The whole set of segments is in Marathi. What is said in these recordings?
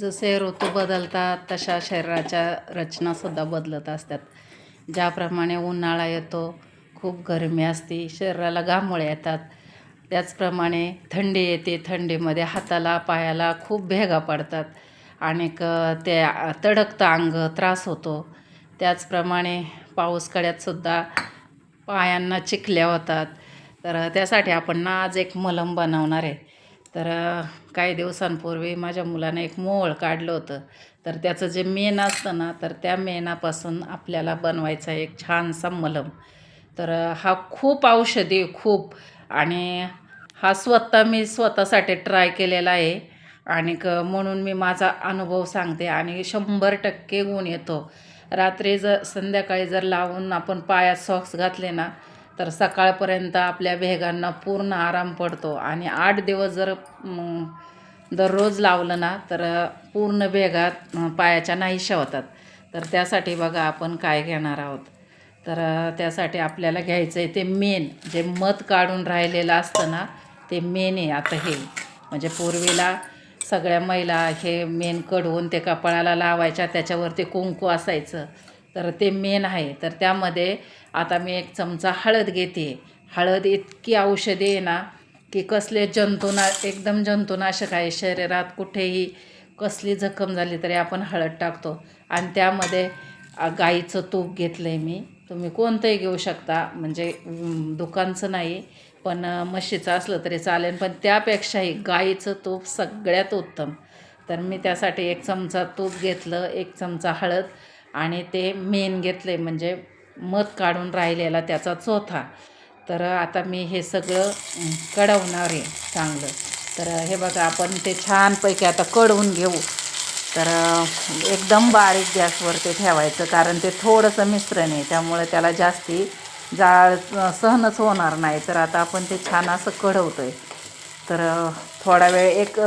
जसे ऋतू बदलतात तशा शरीराच्या रचनासुद्धा बदलत असतात. ज्याप्रमाणे उन्हाळा येतो खूप गरमी असते शरीराला घामोळे येतात. त्याचप्रमाणे थंडी येते थंडीमध्ये हाताला पायाला खूप भेगा पडतात. आणि ते तडकतं अंग त्रास होतो. त्याचप्रमाणे पाऊस कड्यातसुद्धा पायांना चिखल्या होतात. तर त्यासाठी आपण ना आज एक मलम बनवणार आहे. तर काही दिवसांपूर्वी माझ्या मुलाने एक मोळ काढलं होतं. तर त्याचं जे मेण असतं ना तर त्या मेणापासून आपल्याला बनवायचा एक छानसा मलम. तर हा खूप औषधी खूप आणि हा स्वतः मी स्वतःसाठी ट्राय केलेला आहे. आणि क म्हणून मी माझा अनुभव सांगते आणि शंभर टक्के गुण येतो. रात्री जर संध्याकाळी जर लावून आपण पायात सॉक्स घातले ना तर सकाळपर्यंत आपल्या भेगांना पूर्ण आराम पडतो. आणि आठ दिवस जर दररोज लावलं ना तर पूर्ण भेगात पायाच्या नाहीशा होतात. तर त्यासाठी बघा आपण काय घेणार आहोत. तर त्यासाठी आपल्याला घ्यायचं आहे ते मेन. जे मध काढून राहिलेलं असतं ना ते मेन आहे आता हे. म्हणजे पूर्वीला सगळ्या महिला हे मेन कडवून ते कपाळाला लावायच्या त्याच्यावरती कुंकू असायचं. तर ते मेन आहे. तर त्यामध्ये आता मी एक चमचा हळद घेते. हळद इतकी औषधी आहे ना की कसले जंतुना एकदम जंतुनाशक आहे. शरीरात कुठेही कसली जखम झाली तरी आपण हळद टाकतो. आणि त्यामध्ये गाईचं तूप घेतलं आहे मी. तुम्ही कोणतंही घेऊ शकता. म्हणजे दुकानचं नाही पण म्हशीचं असलं तरी चालेल. पण त्यापेक्षाही गाईचं तूप सगळ्यात उत्तम. तर मी त्यासाठी एक चमचा तूप घेतलं एक चमचा हळद. आणि ते मेन घेतलं आहे म्हणजे मध काढून राहिलेला त्याचा चोथा. तर आता मी हे सगळं कडवणार कढवणार आहे चांगलं. तर हे बघा आपण ते छानपैकी आता कढवून घेऊ. तर एकदम बारीक गॅसवरती ठेवायचं कारण ते थोडंसं मिश्रण आहे त्यामुळे त्याला जास्ती जाळ सहनच होणार नाही. तर आता आपण ते छान असं कढवतो आहे तर थोडा वेळ एक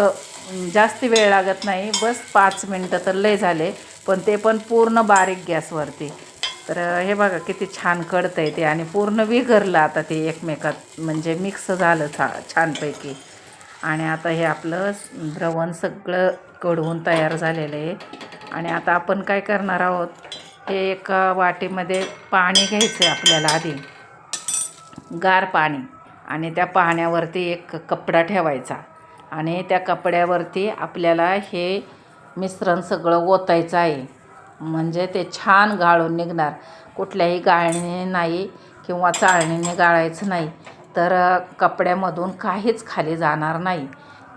जास्ती वेळ लागत नाही. बस पाच मिनटं तर लय झाले पण ते पण पूर्ण बारीक गॅसवरती. तर हे बघा किती छान कडतं आहे ते आणि पूर्ण विघरलं आता ते एकमेकात. म्हणजे मिक्स झालं छा छानपैकी. आणि आता हे आपलं द्रवण सगळं कढवून तयार झालेलं आहे. आणि आता आपण काय करणार आहोत? हे एका वाटीमध्ये पाणी घ्यायचं आहे आपल्याला आधी. गार पाणी. आणि त्या पाण्यावरती एक कपडा ठेवायचा. आणि त्या कपड्यावरती आपल्याला हे मिश्रण सगळं ओतायचं आहे. म्हणजे ते छान गाळून निघणार. कुठल्याही गाळणीने नाही किंवा चाळणीने गाळायचं नाही. तर कपड्यामधून काहीच खाली जाणार नाही.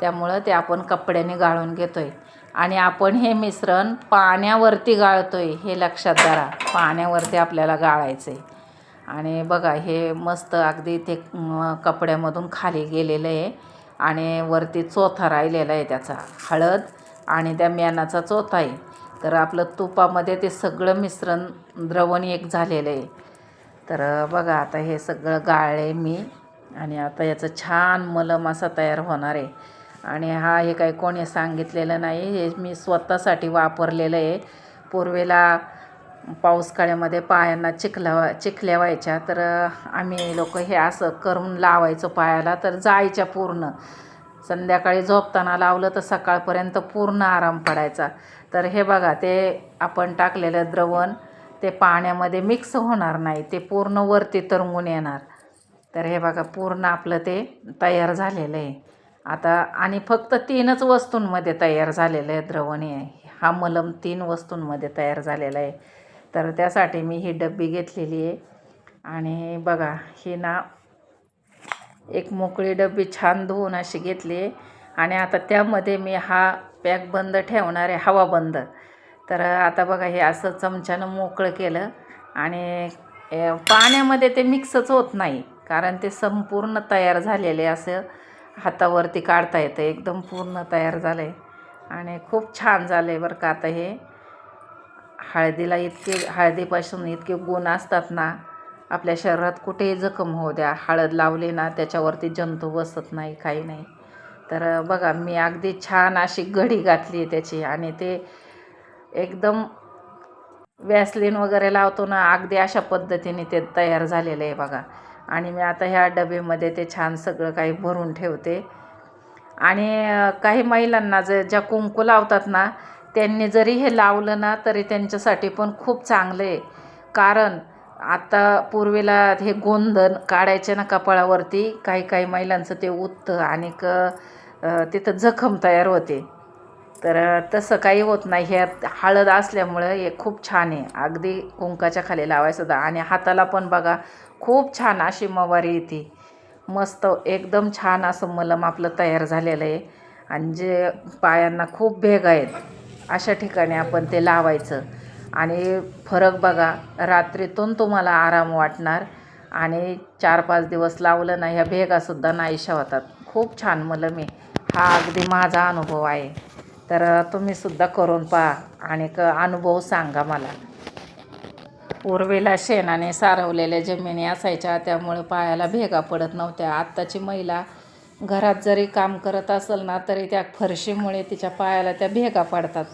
त्यामुळं ते आपण कपड्याने गाळून घेतो आहे आणि आपण हे मिश्रण पाण्यावरती गाळतो आहे हे लक्षात धरा. पाण्यावरती आपल्याला गाळायचं आहे आणि बघा हे मस्त अगदी ते कपड्यामधून खाली गेलेलं आहे. आणि वरती चोथा राहिलेला आहे त्याचा हळद आणि त्या मेणाचा चोथा आहे. तर आपलं तुपामध्ये ते सगळं मिश्रण द्रवण एक झालेलं आहे. तर बघा आता हे सगळं गाळले मी आणि आता याचं छान मलम असा तयार होणार आहे. आणि हा हे काही कोणी सांगितलेलं नाही हे मी स्वतःसाठी वापरलेलं आहे. पूर्वेला पाऊस काळ्यामध्ये पायांना चिखला चिखल्या व्हायच्या. तर आम्ही लोक हे असं करून लावायचो पायाला तर जायच्या पूर्ण. संध्याकाळी झोपताना लावलं तर सकाळपर्यंत पूर्ण आराम पडायचा. तर हे बघा ते आपण टाकलेलं द्रवण ते पाण्यामध्ये मिक्स होणार नाही. ते पूर्ण वरती तरंगून येणार. तर हे बघा पूर्ण आपलं ते तयार झालेलं आहे. आता आणि फक्त तीनच वस्तूंमध्ये तयार झालेलं आहे द्रवण हे. हा मलम तीन वस्तूंमध्ये तयार झालेला आहे. तर त्यासाठी मी ही डब्बी घेतलेली आहे. आणि बघा ही ना एक मोकळी डब्बी छान धुवून अशी घेतली आहे. आणि आता त्यामध्ये मी हा पॅक बंद ठेवणार आहे हवा बंद. तर आता बघा हे असं चमच्यानं मोकळं केलं. आणि पाण्यामध्ये ते मिक्सच होत नाही कारण ते संपूर्ण तयार झालेले असं हातावरती काढता येतं. एकदम पूर्ण तयार झालं आहे आणि खूप छान झालं आहे बरं का आता हे. हळदीला इतके हळदीपासून इतके गुण असतात ना आपल्या शरीरात कुठेही जखम होऊ द्या हळद लावली ना त्याच्यावरती जंतू बसत नाही काही नाही. तर बघा मी अगदी छान अशी घडी घातली आहे त्याची आणि ते एकदम वॅसलिन वगैरे लावतो ना अगदी अशा पद्धतीने ते तयार झालेलं आहे बघा. आणि मी आता ह्या डबेमध्ये ते छान सगळं काही भरून ठेवते. आणि काही महिलांना जे ज्या कुंकू लावतात ना त्यांनी जरी हे लावलं ना तरी त्यांच्यासाठी पण खूप चांगलं आहे कारण आता पूर्वीला हे गोंधन काढायचे ना कपाळावरती काही काही महिलांचं ते उत्तं आणि क तिथं जखम तयार होते. तर तसं काही होत नाही. हे हळद असल्यामुळं हे खूप छान आहे. अगदी कुंकाच्या खाली लावायसुद्धा आणि हाताला पण बघा खूप छान अशी मवारी येते. मस्त एकदम छान असं मलम आपलं तयार झालेलं आहे. आणि जे पायांना खूप भेग आहेत. अशा ठिकाणी आपण ते लावायचं. आणि फरक बघा रात्रीतून तुम्हाला आराम वाटणार. आणि चार पाच दिवस लावलं ना ह्या भेगासुद्धा नाहीशा होतात. खूप छान मलम आहे हा अगदी माझा अनुभव आहे. तर तुम्हीसुद्धा करून पहा आणि क अनुभव सांगा मला. पूर्वीला शेणाने सारवलेल्या जमिनी असायच्या त्यामुळे पायाला भेगा पडत नव्हत्या. आत्ताची महिला घरात जरी काम करत असेल ना तरी त्या फरशीमुळे तिच्या पायाला त्या भेगा पडतात.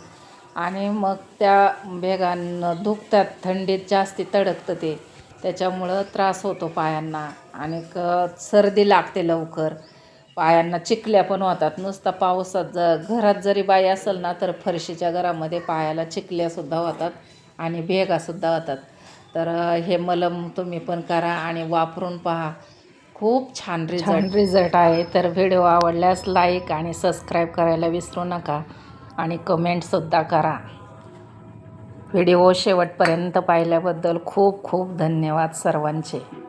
आणि मग त्या भेगांना दुखतात थंडीत जास्ती तडकतं ते. त्याच्यामुळं त्रास होतो पायांना आणि क सर्दी लागते लवकर. पायांना चिखल्या पण होतात. नुसता पावसात ज घरात जरी बाई असेल ना तर फरशीच्या घरामध्ये पायाला चिखल्यासुद्धा होतात आणि भेगासुद्धा होतात. तर हे मलम तुम्ही पण करा आणि वापरून पहा. खूप छान रिझल्ट रिझल्ट आहे. तर व्हिडिओ आवडल्यास लाईक आणि सबस्क्राईब करायला विसरू नका. आणि कमेंटसुद्धा करा. व्हिडिओ शेवटपर्यंत पाहिल्याबद्दल खूप खूप धन्यवाद सर्वांचे.